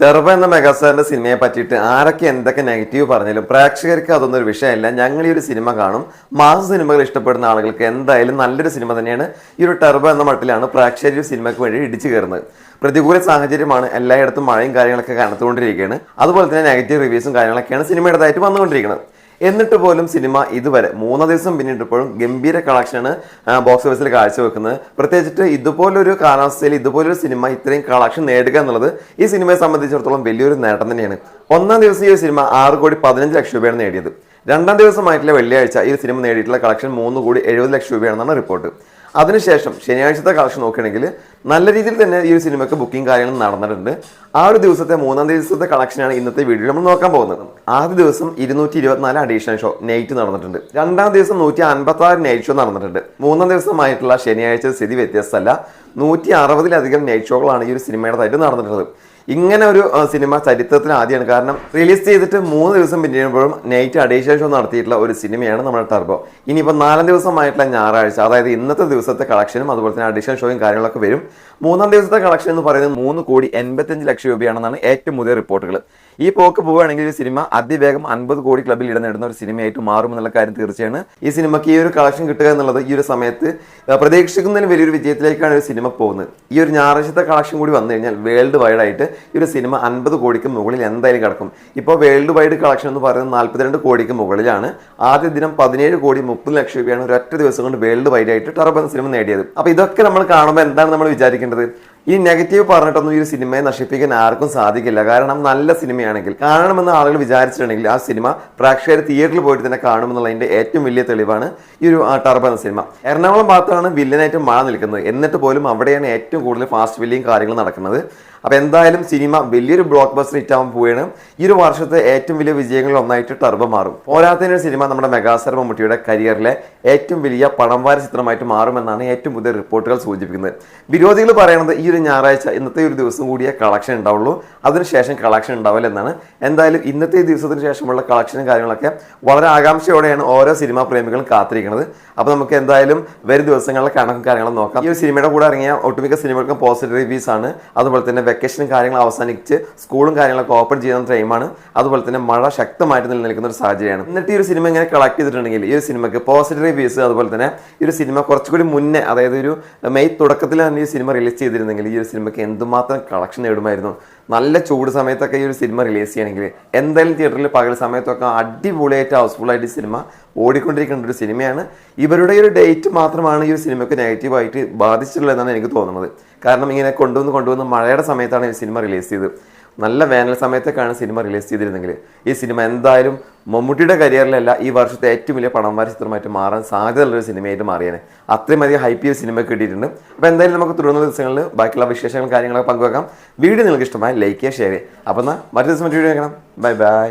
ടെർബ എന്ന മെഗാസ്റ്റാറിന്റെ സിനിമയെ പറ്റിയിട്ട് ആരൊക്കെ എന്തൊക്കെ നെഗറ്റീവ് പറഞ്ഞാലും പ്രേക്ഷകർക്ക് അതൊന്നും ഒരു വിഷയമല്ല. ഞങ്ങൾ ഈ ഒരു സിനിമ കാണും. മാസ സിനിമകൾ ഇഷ്ടപ്പെടുന്ന ആളുകൾക്ക് എന്തായാലും നല്ലൊരു സിനിമ തന്നെയാണ് ഈ ഒരു ടെർബ എന്ന മട്ടിലാണ് പ്രേക്ഷകർ സിനിമയ്ക്ക് വേണ്ടി ഇടിച്ചു കയറുന്നത്. പ്രതികൂല സാഹചര്യമാണ് എല്ലായിടത്തും മഴയും കാര്യങ്ങളൊക്കെ കനത്തുകൊണ്ടിരിക്കുകയാണ്. അതുപോലെ തന്നെ നെഗറ്റീവ് റിവ്യൂസും കാര്യങ്ങളൊക്കെയാണ് സിനിമയുടേതായിട്ട് വന്നുകൊണ്ടിരിക്കുന്നത്. എന്നിട്ട് പോലും സിനിമ ഇതുവരെ മൂന്ന് ദിവസം പിന്നിട്ടപ്പോഴും ഗംഭീര കളക്ഷനാണ് ബോക്സ് ഓഫീസിൽ കാഴ്ചവെക്കുന്നത്. പ്രത്യേകിച്ചിട്ട് ഇതുപോലൊരു കാലാവസ്ഥയിൽ ഇതുപോലൊരു സിനിമ ഇത്രയും കളക്ഷൻ നേടുക എന്നുള്ളത് ഈ സിനിമയെ സംബന്ധിച്ചിടത്തോളം വലിയൊരു നേട്ടം തന്നെയാണ്. ഒന്നാം ദിവസം ഈ സിനിമ ആറ് കോടി പതിനഞ്ച് ലക്ഷം രൂപയാണ് നേടിയത്. രണ്ടാം ദിവസമായിട്ടുള്ള വെള്ളിയാഴ്ച ഈ സിനിമ നേടിയിട്ടുള്ള കളക്ഷൻ മൂന്ന് കോടി എഴുപത് ലക്ഷം രൂപയാണെന്നാണ് റിപ്പോർട്ട് അതിനുശേഷം ശനിയാഴ്ചത്തെ കളക്ഷൻ നോക്കുകയാണെങ്കിൽ നല്ല രീതിയിൽ തന്നെ ഈ ഒരു സിനിമയ്ക്ക് ബുക്കിംഗ് കാര്യങ്ങൾ നടന്നിട്ടുണ്ട്. ആ ഒരു ദിവസത്തെ മൂന്നാം ദിവസത്തെ കളക്ഷനാണ് ഇന്നത്തെ വീഡിയോ നമ്മൾ നോക്കാൻ പോകുന്നത്. ആദ്യ ദിവസം ഇരുന്നൂറ്റി ഇരുപത്തിനാല് അഡീഷണൽ ഷോ നൈറ്റ് നടന്നിട്ടുണ്ട്. രണ്ടാം ദിവസം നൂറ്റി അൻപത്തി ആറ് നൈറ്റ് ഷോ നടന്നിട്ടുണ്ട്. മൂന്നാം ദിവസമായിട്ടുള്ള ശനിയാഴ്ച സ്ഥിതി വ്യത്യസ്തമല്ല. നൂറ്റി അറുപതിലധികം നൈറ്റ് ഷോകളാണ് ഈ ഒരു സിനിമയുടെ തായിട്ട് നടന്നിട്ടുള്ളത്. ഇങ്ങനെ ഒരു സിനിമ ചരിത്രത്തിൽ ആദ്യമാണ്. കാരണം റിലീസ് ചെയ്തിട്ട് മൂന്ന് ദിവസം പിന്നിടുമ്പോഴും നൈറ്റ് അഡീഷണൽ ഷോ നടത്തിയിട്ടുള്ള ഒരു സിനിമയാണ് നമ്മുടെ ടർബോ ഇനിയിപ്പോൾ നാലാം ദിവസമായിട്ടുള്ള ഞായറാഴ്ച അതായത് ഇന്നത്തെ ദിവസത്തെ കളക്ഷനും അതുപോലെ തന്നെ അഡീഷണൽ ഷോയും കാര്യങ്ങളൊക്കെ വരും. മൂന്നാം ദിവസത്തെ കളക്ഷൻ എന്ന് പറയുന്നത് മൂന്ന് കോടി എൺപത്തഞ്ച് ലക്ഷം രൂപയാണെന്നാണ് ഏറ്റവും പുതിയ റിപ്പോർട്ടുകൾ. ഈ പോക്ക് പോവുകയാണെങ്കിൽ ഈ സിനിമ അതിവേഗം അൻപത് കോടി ക്ലബിൽ ഇടം നേടുന്ന ഒരു സിനിമയായിട്ട് മാറുമെന്നുള്ള കാര്യം തീർച്ചയാണ്. ഈ സിനിമയ്ക്ക് ഈ ഒരു കളക്ഷൻ കിട്ടുക എന്നുള്ളത് ഈ ഒരു സമയത്ത് പ്രതീക്ഷിക്കുന്നതിന് വലിയൊരു വിജയത്തിലേക്കാണ് ഒരു സിനിമ പോകുന്നത്. ഈ ഒരു ഞായറാഴ്ചത്തെ കളക്ഷൻ കൂടി വന്നു കഴിഞ്ഞാൽ വേൾഡ് വൈഡ് ആയിട്ട് ഈ ഒരു സിനിമ അൻപത് കോടിക്ക് മുകളിൽ എന്തായാലും കിടക്കും. ഇപ്പോൾ വേൾഡ് വൈഡ് കളക്ഷൻ എന്ന് പറയുന്നത് നാൽപ്പത്തിരണ്ട് കോടിക്ക് മുകളിലാണ്. ആദ്യ ദിനം പതിനേഴ് കോടി മുപ്പത് ലക്ഷം രൂപയാണ് ഒരൊറ്റ ദിവസം കൊണ്ട് വേൾഡ് വൈഡ് ആയിട്ട് ടർബൻ സിനിമ നേടിയത്. അപ്പോൾ ഇതൊക്കെ നമ്മൾ കാണുമ്പോൾ എന്താണ് നമ്മൾ വിചാരിക്കേണ്ടത്? ഈ നെഗറ്റീവ് പറഞ്ഞിട്ടൊന്നും ഈ ഒരു സിനിമയെ നശിപ്പിക്കാൻ ആർക്കും സാധിക്കില്ല. കാരണം നല്ല സിനിമയാണെങ്കിൽ കാണണമെന്ന് ആളുകൾ വിചാരിച്ചിട്ടുണ്ടെങ്കിൽ ആ സിനിമ പ്രേക്ഷകർ തിയേറ്ററിൽ പോയിട്ട് തന്നെ കാണുമെന്നുള്ളതിന്റെ ഏറ്റവും വലിയ തെളിവാണ് ഈ ഒരു ടർബ് എന്ന സിനിമ. എറണാകുളം ഭാഗത്താണ് വില്ലനായിട്ട് മഴ നിൽക്കുന്നത്. എന്നിട്ട് പോലും അവിടെയാണ് ഏറ്റവും കൂടുതൽ ഫാസ്റ്റ് വില്ലിയും കാര്യങ്ങൾ നടക്കുന്നത്. അപ്പോൾ എന്തായാലും സിനിമ വലിയൊരു ബ്ലോക്ക് ബസ്റ്റർ ഹിറ്റ് പോവുകയാണ്. ഈ ഒരു വർഷത്തെ ഏറ്റവും വലിയ വിജയങ്ങളിൽ ഒന്നായിട്ട് ടർബോ മാറും. പോരാത്തതിന് സിനിമ നമ്മുടെ മെഗാസ്റ്റർ മമ്മൂട്ടിയുടെ കരിയറിലെ ഏറ്റവും വലിയ പണം വാര ചിത്രമായിട്ട് മാറുമെന്നാണ് ഏറ്റവും പുതിയ റിപ്പോർട്ടുകൾ സൂചിപ്പിക്കുന്നത്. വിരോധികൾ പറയുന്നത് ഈ ഒരു ഞായറാഴ്ച ഇന്നത്തെ ഒരു ദിവസം കൂടിയേ കളക്ഷൻ ഉണ്ടാവുള്ളൂ. അതിനുശേഷം കളക്ഷൻ ഉണ്ടാവില്ല എന്നാണ്. എന്തായാലും ഇന്നത്തെ ദിവസത്തിന് ശേഷമുള്ള കളക്ഷനും കാര്യങ്ങളൊക്കെ വളരെ ആകാംക്ഷയോടെയാണ് ഓരോ സിനിമാ പ്രേമികളും കാത്തിരിക്കുന്നത്. അപ്പോൾ നമുക്ക് എന്തായാലും വരും ദിവസങ്ങളിലെ കണക്കും കാര്യങ്ങളും നോക്കാം. ഈ ഒരു സിനിമയുടെ കൂടെ ഇറങ്ങിയ ഒട്ടുമിക്ക സിനിമകൾക്കും പോസിറ്റീവ് റിവ്യൂസ് ആണ്. അതുപോലെ തന്നെ വെക്കേഷനും കാര്യങ്ങളും അവസാനിച്ച് സ്കൂളും കാര്യങ്ങളൊക്കെ ഓപ്പൺ ചെയ്യുന്ന ടൈമാണ് അതുപോലെ തന്നെ മഴ ശക്തമായിട്ട് നിലനിൽക്കുന്ന ഒരു സാഹചര്യമാണ്. എന്നിട്ട് ഈ ഒരു സിനിമ ഇങ്ങനെ കളക്ട് ചെയ്തിട്ടുണ്ടെങ്കിൽ ഈ ഒരു സിനിമയ്ക്ക് പോസിറ്റീവ് റിവ്യൂസ് അതുപോലെ തന്നെ ഈ ഒരു സിനിമ കുറച്ചുകൂടി മുന്നേ അതായത് ഒരു മെയ് തുടക്കത്തിൽ തന്നെ ഈ സിനിമ റിലീസ് ചെയ്തിരുന്നെങ്കിൽ ഈ ഒരു സിനിമയ്ക്ക് എന്തുമാത്രം കളക്ഷൻ നേടുമായിരുന്നു. നല്ല ചൂട് സമയത്തൊക്കെ ഈ ഒരു സിനിമ റിലീസ് ചെയ്യണമെങ്കിൽ എന്തായാലും തിയേറ്ററിൽ പകൽ സമയത്തൊക്കെ അടിപൊളിയായിട്ട് ഹൗസ്ഫുൾ ആയിട്ട് ഈ സിനിമ ഓടിക്കൊണ്ടിരിക്കേണ്ട ഒരു സിനിമയാണ്. ഇവരുടെ ഒരു ഡേറ്റ് മാത്രമാണ് ഈ ഒരു സിനിമയ്ക്ക് നെഗറ്റീവായിട്ട് ബാധിച്ചിട്ടുള്ളതെന്നാണ് എനിക്ക് തോന്നുന്നത്. കാരണം ഇങ്ങനെ കൊണ്ടുവന്ന് കൊണ്ടുവന്ന് മഴയുടെ സമയത്താണ് ഈ സിനിമ റിലീസ് ചെയ്തത്. നല്ല വേനൽ സമയത്തേക്കാണ് സിനിമ റിലീസ് ചെയ്തിരുന്നെങ്കിൽ. ഈ സിനിമ എന്തായാലും മമ്മൂട്ടിയുടെ കരിയറിലല്ല ഈ വർഷത്തെ ഏറ്റവും വലിയ പണം വാര ചിത്രമായിട്ട് മാറാൻ സാധ്യതയുള്ളൊരു സിനിമയായിട്ട് മാറിയാണ് അത്രയും അധികം ഹൈപ്പ് ചെയ്ത സിനിമ കിട്ടിയിട്ടുണ്ട്. അപ്പോൾ എന്തായാലും നമുക്ക് തുടർന്ന ദിവസങ്ങളിൽ ബാക്കിയുള്ള വിശേഷങ്ങളും കാര്യങ്ങളൊക്കെ പങ്കുവെക്കാം. വീഡിയോ നിങ്ങൾക്ക് ഇഷ്ടമായി ലൈക്ക് ചെയ്യുക ഷെയർ ചെയ്യുക. അപ്പോൾ എന്നാൽ മറ്റു ദിവസം മറ്റു വീഡിയോ കാണാം. Bye bye